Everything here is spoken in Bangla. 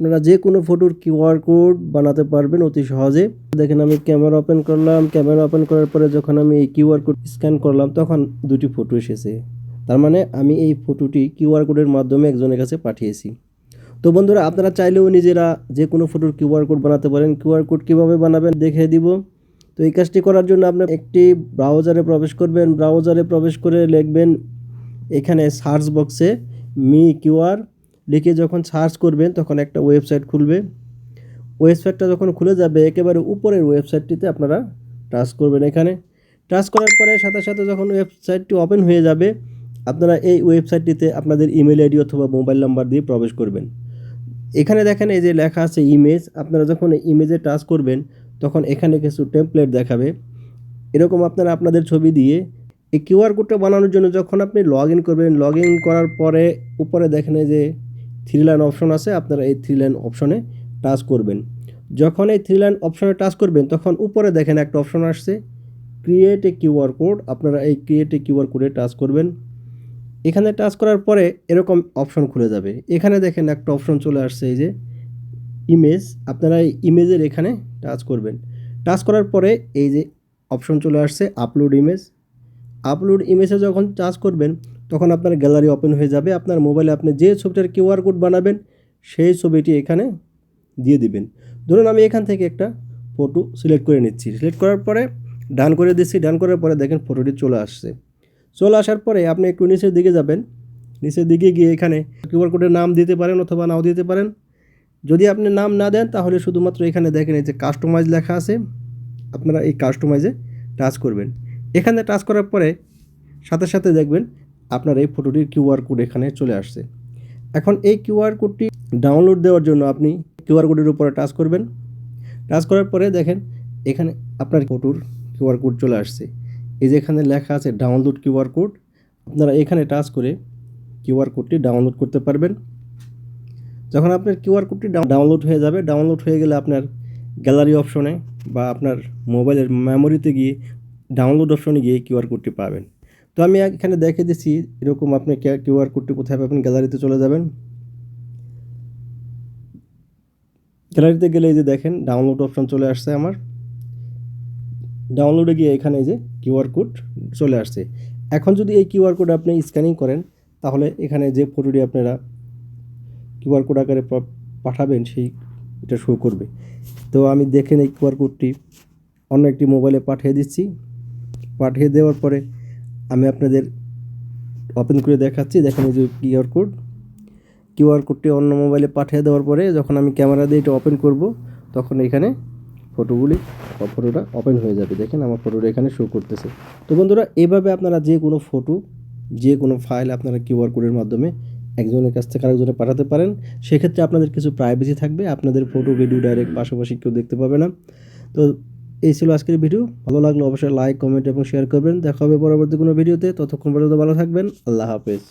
আপনারা যে কোনো ফটোর কিউআর কোড বানাতে পারবেন অতি সহজে। দেখেন আমি ক্যামেরা ওপেন করলাম। ক্যামেরা ওপেন করার পরে যখন আমি এই কিউআর কোড স্ক্যান করলাম, তখন দুটি ফটো এসেছে। তার মানে আমি এই ফটোটি কিউআর কোডের মাধ্যমে একজনের কাছে পাঠিয়েছি। তো বন্ধুরা, আপনারা চাইলেও নিজেরা যে কোনো ফটোর কিউআর কোড বানাতে পারেন। কিউআর কোড কীভাবে বানাবেন দেখে দিব। তো এই কাজটি করার জন্য আপনি একটি ব্রাউজারে প্রবেশ করবেন। ব্রাউজারে প্রবেশ করে লিখবেন এখানে সার্চ বক্সে মি কিউআর লিখে যখন সার্চ করবেন, তখন একটা ওয়েবসাইট খুলবে। ওয়েবসাইটটা যখন খুলে যাবে, একেবারে উপরের ওয়েবসাইটটিতে আপনারা টাচ করবেন এখানে। টাচ করার পরে সাথে সাথে যখন ওয়েবসাইটটি ওপেন হয়ে যাবে, আপনারা এই ওয়েবসাইটটিতে আপনাদের ইমেল আইডি অথবা মোবাইল নাম্বার দিয়ে প্রবেশ করবেন। এখানে দেখেন এই যে লেখা আছে ইমেজ আপনারা যখন ইমেজে টাচ করবেন, তখন এখানে কিছু টেমপ্লেট দেখাবে। এরকম আপনারা আপনাদের ছবি দিয়ে এই কিউআর কোডটা বানানোর জন্য যখন আপনি লগ ইন করবেন লগ ইন করার পরে উপরে দেখেন যে থ্রি লাইন অপশন আছে, আপনারা এই থ্রি লাইন অপশনে টাচ করবেন। যখন এই থ্রি লাইন অপশনে টাচ করবেন, তখন উপরে দেখেন একটা অপশন আসছে ক্রিয়েট এ কিউআর কোড আপনারা এই ক্রিয়েট এ কিউআর কোডে টাচ করবেন। এখানে টাচ করার পরে এরকম অপশন খুলে যাবে। এখানে দেখেন একটা অপশন চলে আসছে, এই যে ইমেজ আপনারা এই ইমেজের এখানে টাচ করবেন। টাচ করার পরে এই যে অপশন চলে আসছে আপলোড ইমেজ আপলোড ইমেজে যখন টাচ করবেন তখন আপনার গ্যালারি ওপেন হয়ে যাবে। আপনার মোবাইলে আপনি যে ছবিটার কিউআর কোড বানাবেন, সেই ছবিটি এখানে দিয়ে দিবেন। ধরুন আমি এখান থেকে একটা ফটো সিলেক্ট করে নিচ্ছি। সিলেক্ট করার পরে ডান করে দিচ্ছি। ডান করার পরে দেখেন ফটোটি চলে আসছে। চলে আসার পরে আপনি একটু নিচের দিকে যাবেন। নিচের দিকে গিয়ে এখানে কিউআর কোডের নাম দিতে পারেন অথবা নাও দিতে পারেন। যদি আপনি নাম না দেন, তাহলে শুধুমাত্র এখানে দেখেন এই যে কাস্টমাইজ লেখা আছে। আপনারা এই কাস্টমাইজে টাচ করবেন। এখানে টাচ করার পরে সাথে সাথে দেখবেন আপনার এই ফটোটির কিউআর কোড এখানে চলে আসছে। এখন এই কিউআর কোডটি ডাউনলোড দেওয়ার জন্য আপনি কিউআর কোডের উপরে টাচ করবেন। টাচ করার পরে দেখেন, এখানে আপনার ফটোর কিউআর কোড চলে আসছে। এই যে এখানে লেখা আছে ডাউনলোড কিউআর কোড, আপনারা এখানে টাচ করে কিউআর কোডটি ডাউনলোড করতে পারবেন। যখন আপনার কিউআর কোডটি ডাউনলোড হয়ে যাবে, ডাউনলোড হয়ে গেলে আপনার গ্যালারি অপশনে বা আপনার মোবাইলের মেমোরিতে গিয়ে ডাউনলোড অপশনে গিয়ে কিউআর কোডটি পাবেন। তো আমি এখানে দেখে দিচ্ছি এরকম আপনি কিউআর কোডটি কোথায় পাবেন গ্যালারিতে চলে যাবেন। গ্যালারিতে গেলে এই যে দেখেন ডাউনলোড অপশন চলে আসছে আমার। ডাউনলোডে গিয়ে এখানে এই যে কিউআর কোড চলে আসছে। এখন যদি এই কিউআর কোড আপনি স্ক্যানিং করেন, তাহলে এখানে যে ফটোটি আপনারা কিউআর কোড আকারে পাঠাবেন, সেই এটা শো করবে। তো আমি দেখেন এই কিউআর কোডটি অন্য একটি মোবাইলে পাঠিয়ে দিচ্ছি। পাঠিয়ে দেওয়ার পরে আমি আপনাদের ওপেন করে দেখাচ্ছি। দেখেন এই যে কিউআর কোড কিউআর কোডটি অন্য মোবাইলে পাঠিয়ে দেওয়ার পরে যখন আমি ক্যামেরা দিয়ে এটা ওপেন করব, তখন এখানে ফটোগুলি ফটোটা ওপেন হয়ে যাবে। দেখেন আমার ফটোটা এখানে শো করতেছে। তো বন্ধুরা, এভাবে আপনারা যে কোনো ফটো যে কোনো ফাইল আপনারা কিউআর কোডের মাধ্যমে একজনের কাছ থেকে আরেকজনে পাঠাতে পারেন। সেক্ষেত্রে আপনাদের কিছু প্রাইভেসি থাকবে। আপনাদের ফটো ভিডিও ডাইরেক্ট পাশাপাশি কেউ দেখতে পাবে না। তো এই ছিল আজকের ভিডিও। ভালো লাগলে অবশ্যই লাইক কমেন্ট এবং শেয়ার করবেন। দেখা হবে পরবর্তী কোনো ভিডিওতে। ততক্ষণ পর্যন্ত ভালো থাকবেন। আল্লাহ হাফেজ।